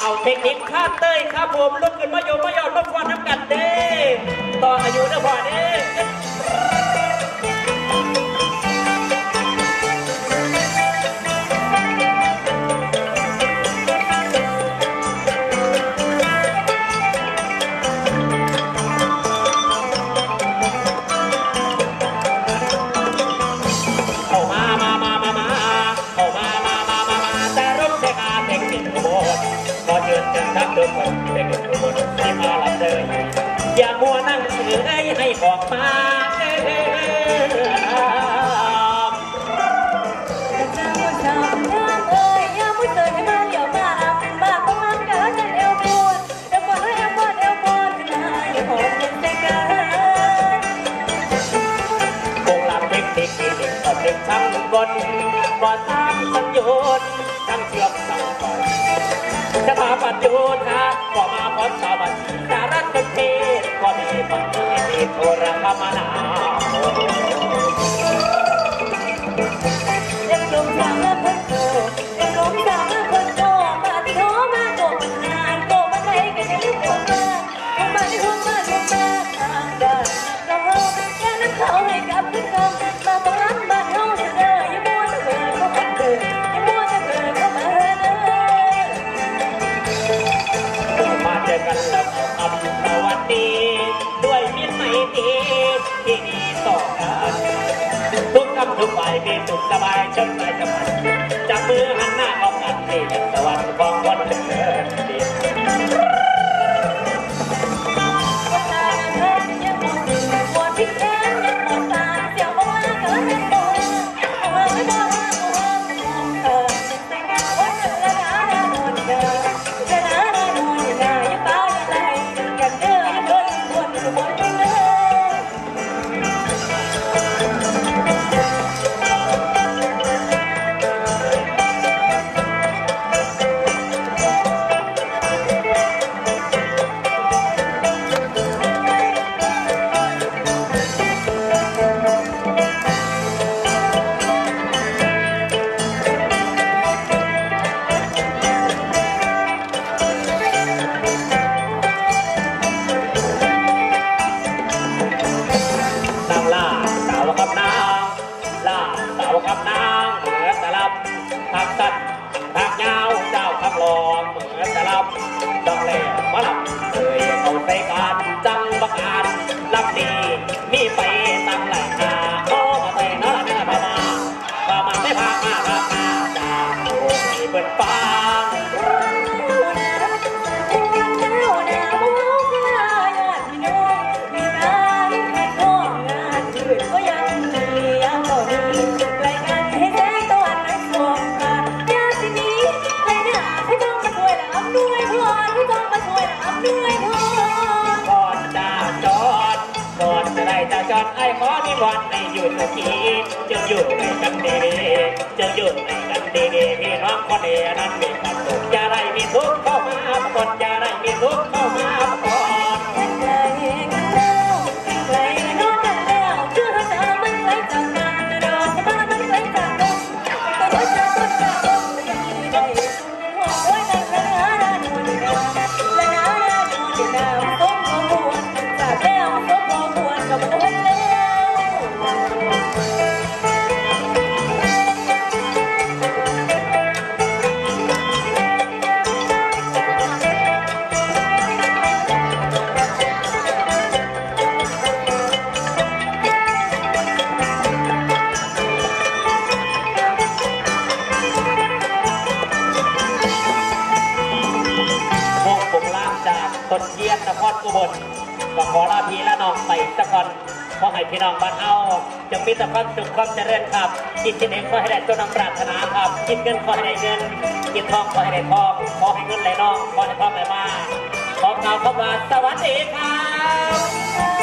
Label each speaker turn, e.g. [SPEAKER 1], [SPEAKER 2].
[SPEAKER 1] เอาเทคนิคข้ามเต้ยครับผมลุกขึ้นมาโยมมายอดมาฟันน้ำกันเด้ต่ออายุนะพ่อเด้เข้ามามามามามาเข้ามามามามามาแต่รถแต่กาแต่งติดขบวน พอยืนถึงทักเดินคนแต่งติดขบวนที่มาลำเดินอย่ามัวนั่งเฉยให้บอกมาเด้อ
[SPEAKER 2] เจ้าเจ้าเจ้าเอ้ยยามมืดเกิดให้มาเหลียวมาบ้าต้องรักกันกันเอวปูนเอวปอนเอวปอนเอวปอนนายหอย็นใจกัน
[SPEAKER 1] คงลำเด็กเด็กเด็กเด็กก็เด็กทั้งบนบ่สร้างสัญญนทั้ อนชาวบ้านสารสนเทศก็มีปัญญาที่โทรคมนา
[SPEAKER 2] คม ที่มีต่อกัน
[SPEAKER 1] ทุกคำทุกฝ่ายมีสุขสบายเชิญไปจับมันจับมือหันหน้าออกกันที่ยังสวรรค์ของคนเธ
[SPEAKER 2] อ บ
[SPEAKER 1] ทั อดไอ้ขอนิวันต์ให้หยุดสักทีจงอยู่ในกันดีจงอยู่ในกันดีพี่น้องคนเดียวนั้นมีความสุข ต้นเยียนนครอุบลก็ขอลาพี่และน้องไปสะกอนขอให้พี่น้องบ้านเอาจะมีแต่ความสุขความเจริญครับกินกินเองขอให้ได้ตัวน้ำปรารถนาครับกินเงินขอให้ได้เงินกินทองขอให้ได้ทองขอให้เงินไหลน้องขอให้ทองไหลมาขอกล่าวคำว่าสวัสดีครับ